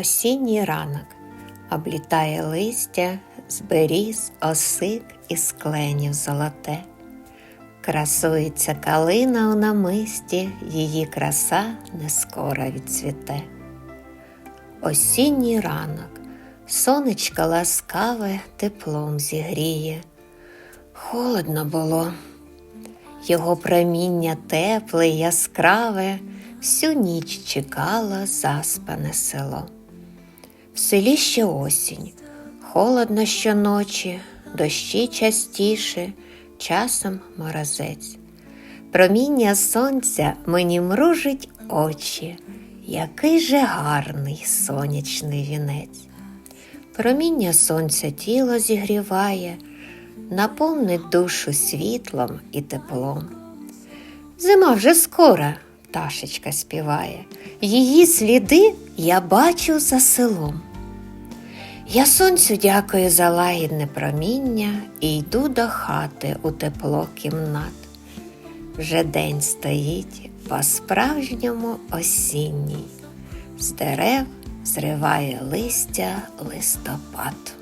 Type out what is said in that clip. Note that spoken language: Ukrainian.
Осінній ранок облітає листя з беріз, осик і скленів золоте. Красується калина у намисті, її краса не скоро відцвіте. Осінній ранок, сонечко ласкаве теплом зігріє. Холодно було, його проміння тепле, яскраве, всю ніч чекало заспане село. В селі ще осінь, холодно щоночі, дощі частіше, часом морозець. Проміння сонця мені мружить очі, який же гарний сонячний вінець. Проміння сонця тіло зігріває, наповнить душу світлом і теплом. Зима вже скоро, пташечка співає, її сліди я бачу за селом. Я сонцю дякую за лагідне проміння і йду до хати у тепло кімнат. Вже день стоїть по-справжньому осінній, з дерев зриває листя листопад.